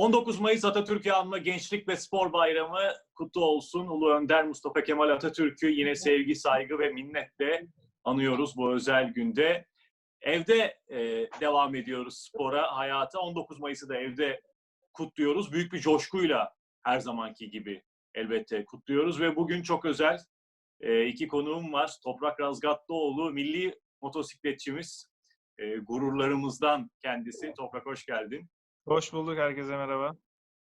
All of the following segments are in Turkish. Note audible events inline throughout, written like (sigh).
19 Mayıs Atatürk'ü anma Gençlik ve Spor Bayramı kutlu olsun. Ulu Önder Mustafa Kemal Atatürk'ü yine sevgi, saygı ve minnetle anıyoruz bu özel günde. Evde e, devam ediyoruz spora, hayata. 19 Mayıs'ı da evde kutluyoruz. Büyük bir coşkuyla her zamanki gibi elbette kutluyoruz ve bugün çok özel e, iki konuğum var. Toprak Razgatlıoğlu, milli motosikletçimiz, e, gururlarımızdan kendisi. Toprak hoş geldin. Hoş bulduk herkese merhaba.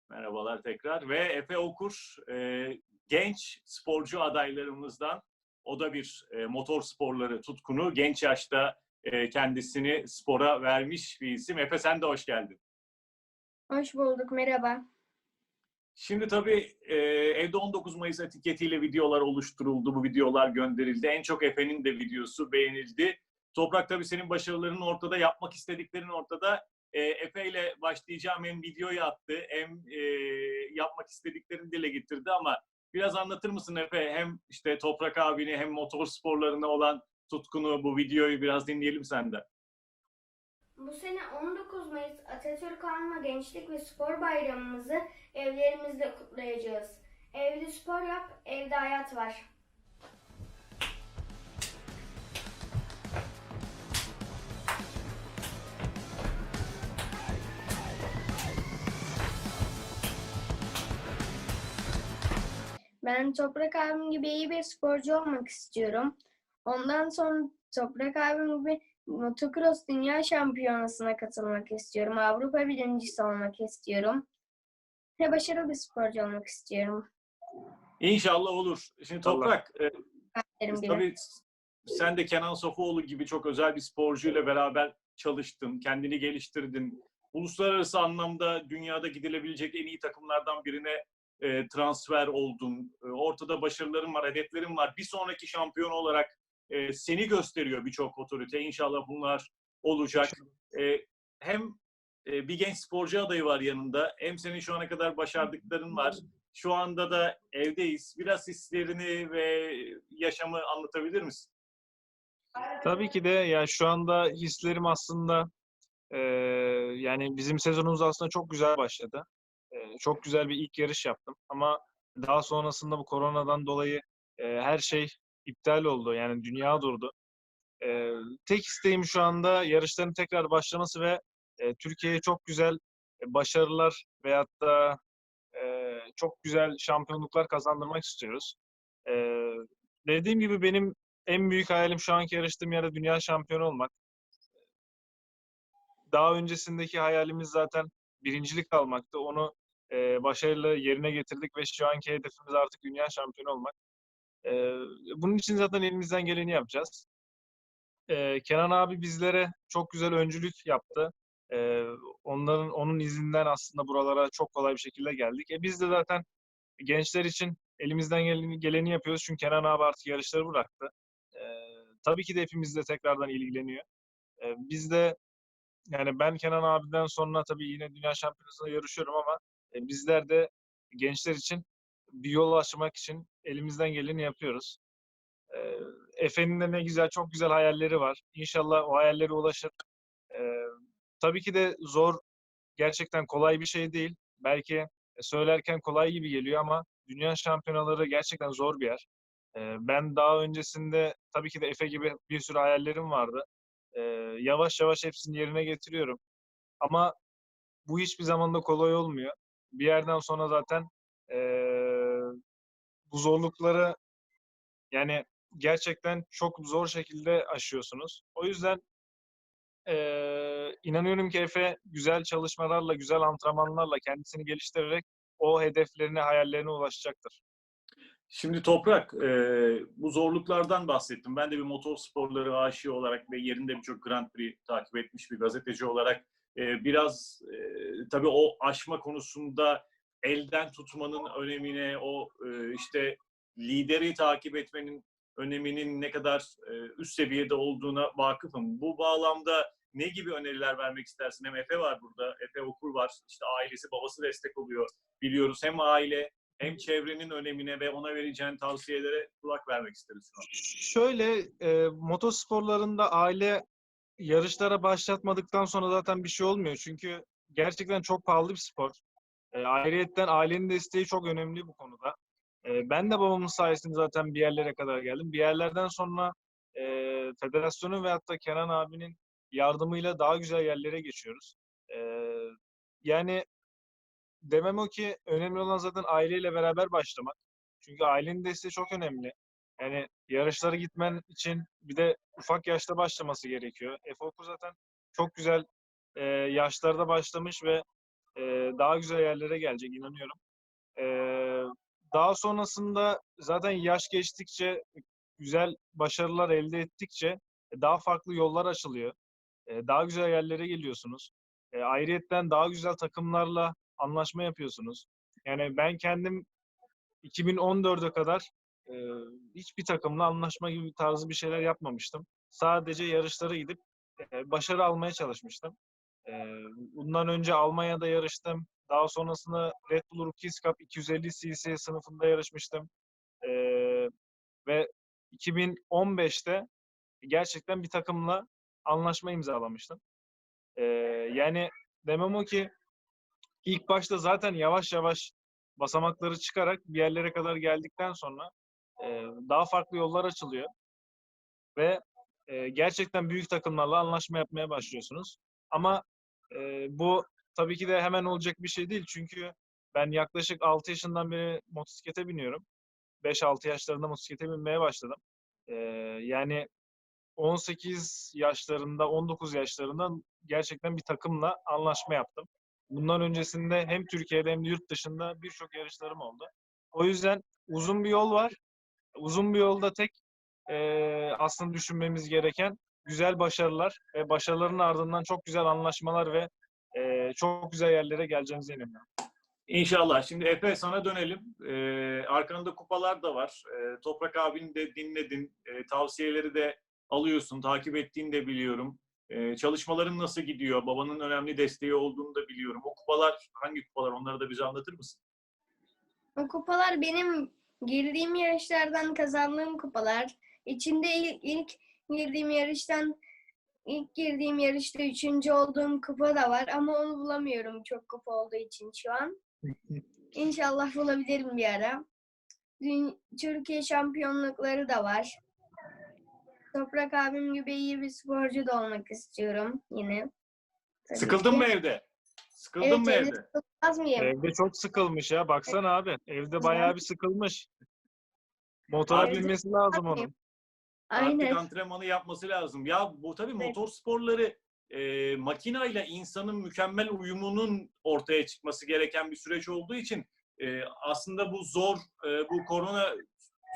Merhabalar tekrar. Ve Efe Okur, e, genç sporcu adaylarımızdan. O da bir e, motor sporları tutkunu. Genç yaşta e, kendisini spora vermiş bir isim. Efe sen de hoş geldin. Hoş bulduk, merhaba. Şimdi tabii e, evde 19 Mayıs etiketiyle videolar oluşturuldu. Bu videolar gönderildi. En çok Efe'nin de videosu beğenildi. Toprak tabii senin başarıların ortada, yapmak istediklerin ortada. E, Efe ile başlayacağım hem videoyu attı hem e, yapmak istediklerini dile getirdi ama biraz anlatır mısın Efe? Hem işte Toprak abini hem motor sporlarına olan tutkunu bu videoyu biraz dinleyelim senden. Bu sene 19 Mayıs Atatürk Anma Gençlik ve Spor Bayramımızı evlerimizde kutlayacağız. Evde spor yap, evde hayat var. Ben Toprak abim gibi iyi bir sporcu olmak istiyorum. Ondan sonra Toprak abim gibi motocross dünya şampiyonasına katılmak istiyorum. Avrupa birincisi olmak istiyorum. Ve başarılı bir sporcu olmak istiyorum. İnşallah olur. Şimdi Toprak, e. Tabii sen de Kenan Sofuoğlu gibi çok özel bir sporcuyla beraber çalıştın, kendini geliştirdin. Uluslararası anlamda dünyada gidilebilecek en iyi takımlardan birine e, transfer oldun. E, ortada başarıların var, hedeflerin var. Bir sonraki şampiyon olarak e, seni gösteriyor birçok otorite. İnşallah bunlar olacak. E, hem e, bir genç sporcu adayı var yanında, hem senin şu ana kadar başardıkların var. Şu anda da evdeyiz. Biraz hislerini ve yaşamı anlatabilir misin? Tabii ki de ya şu anda hislerim aslında eee, yani bizim sezonumuz aslında çok güzel başladı. Eee, çok güzel bir ilk yarış yaptım ama daha sonrasında bu koronadan dolayı eee, her şey iptal oldu. Yani dünya durdu. Eee, tek isteğim şu anda yarışların tekrar başlaması ve eee, Türkiye'ye çok güzel e, başarılar veyahut da eee, çok güzel şampiyonluklar kazandırmak istiyoruz. Eee, dediğim gibi benim en büyük hayalim şu anki yarıştığım yerde dünya şampiyonu olmak. Daha öncesindeki hayalimiz zaten birincilik almaktı. Onu eee başarıyla yerine getirdik ve şu anki hedefimiz artık dünya şampiyonu olmak. Eee, bunun için zaten elimizden geleni yapacağız. Eee, Kenan abi bizlere çok güzel öncülük yaptı. Eee, onların onun izinden aslında buralara çok kolay bir şekilde geldik. E biz de zaten gençler için elimizden geleni, geleni yapıyoruz. Çünkü Kenan abi artık yarışları bıraktı. Eee, tabii ki de hepimizle tekrardan ilgileniyor. Eee, biz de yani ben Kenan abiden sonra tabii yine dünya şampiyonasında yarışıyorum ama e, bizler de gençler için bir yol açmak için elimizden geleni yapıyoruz. Eee, Efe'nin de ne güzel, çok güzel hayalleri var. İnşallah o hayallere ulaşır. Eee, tabii ki de zor, gerçekten kolay bir şey değil. Belki e, söylerken kolay gibi geliyor ama dünya şampiyonaları gerçekten zor bir yer. Eee, ben daha öncesinde tabii ki de Efe gibi bir sürü hayallerim vardı. Yavaş yavaş hepsini yerine getiriyorum. Ama bu hiçbir zaman da kolay olmuyor. Bir yerden sonra zaten eee, bu zorlukları yani gerçekten çok zor şekilde aşıyorsunuz. O yüzden eee, inanıyorum ki Efe güzel çalışmalarla, güzel antrenmanlarla kendisini geliştirerek o hedeflerine, hayallerine ulaşacaktır. Şimdi Toprak, e, bu zorluklardan bahsettim. Ben de bir motor sporları aşığı olarak ve yerinde birçok Grand Prix takip etmiş bir gazeteci olarak e, biraz e, tabii o aşma konusunda elden tutmanın önemine, o e, işte lideri takip etmenin öneminin ne kadar e, üst seviyede olduğuna vakıfım. Bu bağlamda ne gibi öneriler vermek istersin? Hem Efe var burada, Efe Okur var. İşte ailesi, babası destek oluyor. Biliyoruz hem aile hem çevrenin önemine ve ona vereceğin tavsiyelere kulak vermek isteriz. Şöyle e, motosporlarında aile yarışlara başlatmadıktan sonra zaten bir şey olmuyor. Çünkü gerçekten çok pahalı bir spor. E, ayrıyetten ailenin desteği çok önemli bu konuda. E, ben de babamın sayesinde zaten bir yerlere kadar geldim. Bir yerlerden sonra e, federasyonun ve hatta Kenan abinin yardımıyla daha güzel yerlere geçiyoruz. E, yani demem o ki önemli olan zaten aileyle beraber başlamak. Çünkü ailenin desteği çok önemli. Yani yarışlara gitmen için bir de ufak yaşta başlaması gerekiyor. Efe Okur zaten çok güzel e, yaşlarda başlamış ve e, daha güzel yerlere gelecek inanıyorum. E, daha sonrasında zaten yaş geçtikçe güzel başarılar elde ettikçe daha farklı yollar açılıyor. E, daha güzel yerlere geliyorsunuz. E, ayrıyetten daha güzel takımlarla anlaşma yapıyorsunuz. Yani ben kendim 2014'e kadar e, hiçbir takımla anlaşma gibi tarzı bir şeyler yapmamıştım. Sadece yarışlara gidip e, başarı almaya çalışmıştım. E, bundan önce Almanya'da yarıştım. Daha sonrasında Red Bull Rookies Cup 250 cc sınıfında yarışmıştım. E, ve 2015'te gerçekten bir takımla anlaşma imzalamıştım. E, yani demem o ki ilk başta zaten yavaş yavaş basamakları çıkarak bir yerlere kadar geldikten sonra daha farklı yollar açılıyor ve gerçekten büyük takımlarla anlaşma yapmaya başlıyorsunuz. Ama bu tabii ki de hemen olacak bir şey değil çünkü ben yaklaşık 6 yaşından beri motosiklete biniyorum. 5-6 yaşlarında motosiklete binmeye başladım. Yani 18 yaşlarında, 19 yaşlarında gerçekten bir takımla anlaşma yaptım. Bundan öncesinde hem Türkiye'de hem de yurt dışında birçok yarışlarım oldu. O yüzden uzun bir yol var. Uzun bir yolda tek e, aslında düşünmemiz gereken güzel başarılar ve başarıların ardından çok güzel anlaşmalar ve e, çok güzel yerlere geleceğimize inanıyorum. İnşallah. Şimdi Efe sana dönelim. Ee, arkanda kupalar da var. Ee, Toprak abini de dinledin. Ee, tavsiyeleri de alıyorsun. Takip ettiğini de biliyorum. Ee, çalışmaların nasıl gidiyor? Babanın önemli desteği olduğunu da biliyorum. O kupalar hangi kupalar? Onları da bize anlatır mısın? O kupalar benim girdiğim yarışlardan kazandığım kupalar. İçinde ilk, ilk girdiğim yarıştan ilk girdiğim yarışta üçüncü olduğum kupa da var ama onu bulamıyorum çok kupa olduğu için şu an. (laughs) İnşallah bulabilirim bir ara. Dün, Türkiye şampiyonlukları da var. Toprak abim gibi iyi bir sporcu da olmak istiyorum yine. Tabii Sıkıldın ki. mı evde? Sıkıldın Evet, mı evde sıkılmaz mıyım? Evde çok sıkılmış ya. Baksana abi. Evde bayağı bir sıkılmış. Motora Abi, binmesi lazım onun. Aynen. Artık antrenmanı yapması lazım. Ya bu tabii Evet. motor sporları e, makinayla insanın mükemmel uyumunun ortaya çıkması gereken bir süreç olduğu için e, aslında bu zor, e, bu korona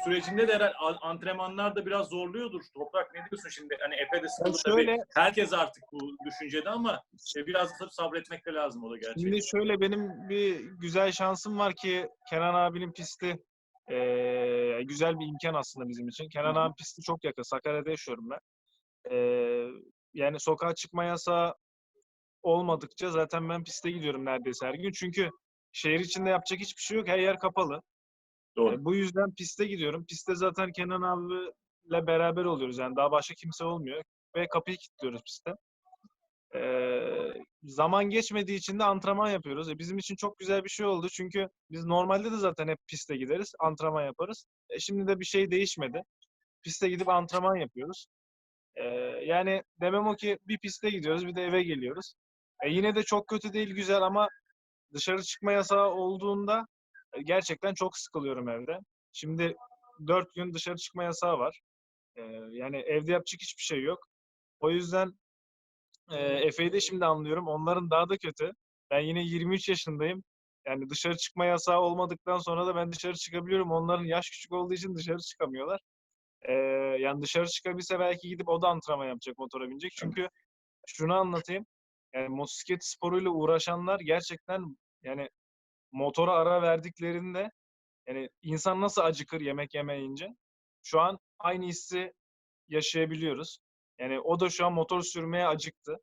sürecinde de herhalde antrenmanlar da biraz zorluyordur. Toprak ne diyorsun şimdi? Hani Efe de sıkıldı tabii. şöyle- Herkes artık bu düşüncede ama e, biraz sabretmek de lazım o da gerçekten. Şimdi şöyle benim bir güzel şansım var ki Kenan abinin pisti eee, güzel bir imkan aslında bizim için. Kenan abi pisti çok yakın. Sakarya'da yaşıyorum ben. Eee, yani sokağa çıkma yasağı olmadıkça zaten ben piste gidiyorum neredeyse her gün. Çünkü şehir içinde yapacak hiçbir şey yok. Her yer kapalı. Doğru. E, bu yüzden piste gidiyorum. Piste zaten Kenan abiyle beraber oluyoruz. Yani daha başka kimse olmuyor. Ve kapıyı kilitliyoruz piste. E, zaman geçmediği için de antrenman yapıyoruz. E, bizim için çok güzel bir şey oldu. Çünkü biz normalde de zaten hep piste gideriz. Antrenman yaparız. E, şimdi de bir şey değişmedi. Piste gidip antrenman yapıyoruz. E, yani demem o ki bir piste gidiyoruz bir de eve geliyoruz. E, yine de çok kötü değil güzel ama dışarı çıkma yasağı olduğunda gerçekten çok sıkılıyorum evde. Şimdi dört gün dışarı çıkma yasağı var. E, yani evde yapacak hiçbir şey yok. O yüzden e, Efe'yi de şimdi anlıyorum. Onların daha da kötü. Ben yine 23 yaşındayım. Yani dışarı çıkma yasağı olmadıktan sonra da ben dışarı çıkabiliyorum. Onların yaş küçük olduğu için dışarı çıkamıyorlar. Yani dışarı çıkabilse belki gidip o da antrenman yapacak, motora binecek. Çünkü şunu anlatayım. Yani motosiklet sporuyla uğraşanlar gerçekten yani motora ara verdiklerinde yani insan nasıl acıkır yemek yemeyince şu an aynı hissi yaşayabiliyoruz. Yani o da şu an motor sürmeye acıktı.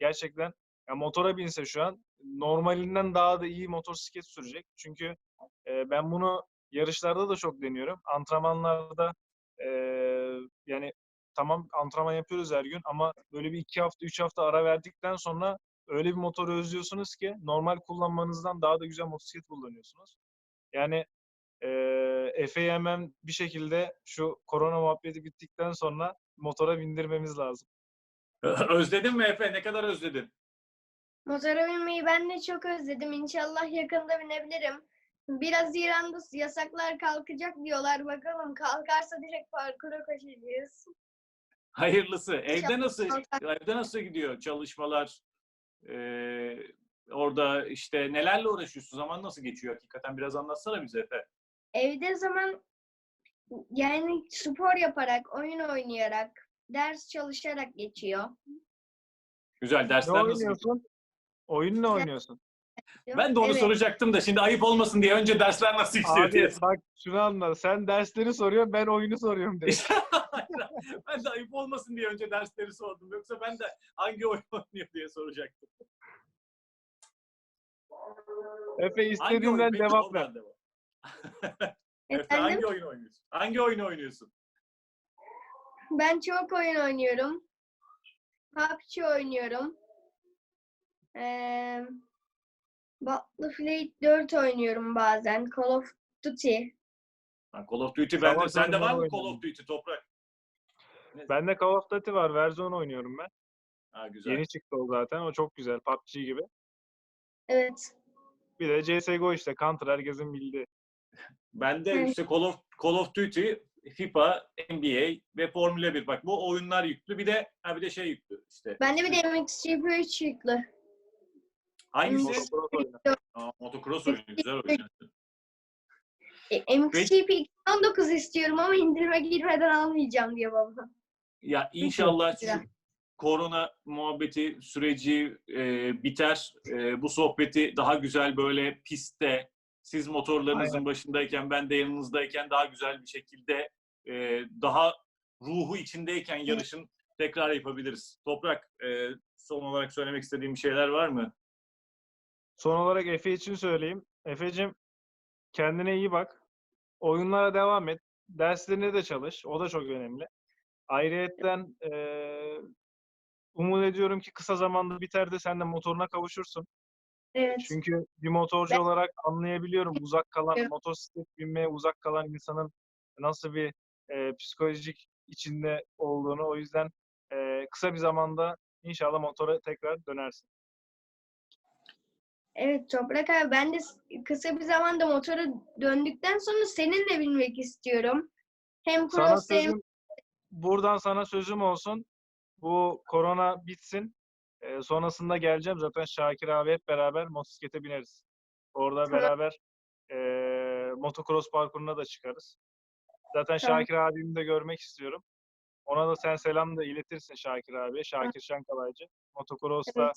Gerçekten ya motora binse şu an normalinden daha da iyi motosiklet sürecek. Çünkü e, ben bunu yarışlarda da çok deniyorum. Antrenmanlarda e, yani tamam antrenman yapıyoruz her gün ama böyle bir iki hafta, üç hafta ara verdikten sonra öyle bir motoru özlüyorsunuz ki normal kullanmanızdan daha da güzel motosiklet kullanıyorsunuz. Yani eee Efe'yi hemen bir şekilde şu korona muhabbeti bittikten sonra motora bindirmemiz lazım. (laughs) Özledin mi Efe? Ne kadar özledin? Motora binmeyi ben de çok özledim. İnşallah yakında binebilirim. Biraz İran'da yasaklar kalkacak diyorlar. Bakalım kalkarsa direkt parkura koşacağız. Hayırlısı. Evde nasıl evde nasıl gidiyor çalışmalar? Ee, orada işte nelerle uğraşıyorsun? Zaman nasıl geçiyor? Hakikaten biraz anlatsana bize Efe. Evde zaman yani spor yaparak, oyun oynayarak, ders çalışarak geçiyor. Güzel Ne dersler nasıl? oynuyorsun? Oyun ne oynuyorsun? Ben de onu Evet. soracaktım da şimdi ayıp olmasın diye önce dersler nasıl gidiyor diye. Bak şunu anla. Sen dersleri soruyorsun ben oyunu soruyorum (laughs) direkt. (laughs) ben de ayıp olmasın diye önce dersleri sordum. Yoksa ben de hangi oyun oynuyor diye soracaktım. Efe istediğinden cevap ver. devam. (laughs) Efe hangi oyun oynuyorsun? Hangi oyunu oynuyorsun? Ben çok oyun oynuyorum. PUBG oynuyorum. Ee, Battlefield 4 oynuyorum bazen. Call of Duty. Ha, Call of Duty bende. Sende var mı Call of Duty Toprak? Bende Call of Duty var. Warzone oynuyorum ben. Ha güzel. Yeni çıktı o zaten. O çok güzel. PUBG gibi. Evet. Bir de CSGO işte. Counter herkesin bildiği. Ben de Evet. işte Call of, Call of Duty, FIFA, NBA ve Formula 1. Bak bu oyunlar yüklü. Bir de ha bir de şey yüklü işte. Bende bir de MXGP 3 yüklü. Hangisi? Motocross oyunu. Aa, motocross oyunu. Güzel oyun. E, MXGP 2019 istiyorum ama indirime girmeden almayacağım diyor baba. Ya inşallah şu korona muhabbeti süreci e, biter. E, bu sohbeti daha güzel böyle pistte siz motorlarınızın Aynen. başındayken ben de yanınızdayken daha güzel bir şekilde e, daha ruhu içindeyken yarışın tekrar yapabiliriz. Toprak e, son olarak söylemek istediğim bir şeyler var mı? Son olarak Efe için söyleyeyim. Efe'cim kendine iyi bak. Oyunlara devam et. Derslerine de çalış. O da çok önemli. Ayrıyetten eee umut ediyorum ki kısa zamanda biter de sen de motoruna kavuşursun. Evet. Çünkü bir motorcu Ben- olarak anlayabiliyorum uzak kalan, Evet. motosiklet binmeye uzak kalan insanın nasıl bir eee, psikolojik içinde olduğunu. O yüzden eee, kısa bir zamanda inşallah motora tekrar dönersin. Evet Toprak abi ben de kısa bir zamanda motora döndükten sonra seninle binmek istiyorum. Hem cross hem buradan sana sözüm olsun. Bu korona bitsin. Ee, sonrasında geleceğim. Zaten Şakir abi hep beraber motosiklete bineriz. Orada Tamam. beraber eee motocross parkuruna da çıkarız. Zaten Tamam. Şakir abimi de görmek istiyorum. Ona da sen selam da iletirsin Şakir abiye. Şakir Şankalaycı. Motocross da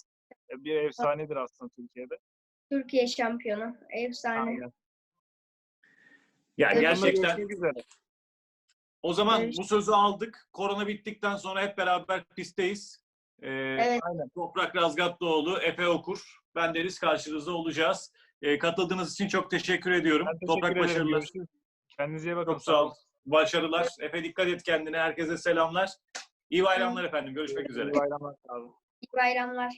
Evet. bir efsanedir aslında Türkiye'de. Türkiye şampiyonu. Efsane. Aynen. Ya gerçekten. O zaman Evet. bu sözü aldık. Korona bittikten sonra hep beraber pistteyiz. Ee, Evet. Aynen. Toprak Razgatlıoğlu, Efe Okur, ben Deniz karşınızda olacağız. Ee, katıldığınız için çok teşekkür ediyorum. Ben teşekkür Toprak ederim. başarılar. Görüşürüz. Kendinize iyi bakın. Çok sağ ol. Başarılar. Efe dikkat et kendine. Herkese selamlar. İyi bayramlar efendim. Görüşmek üzere. İyi bayramlar. Sağ olun. İyi bayramlar.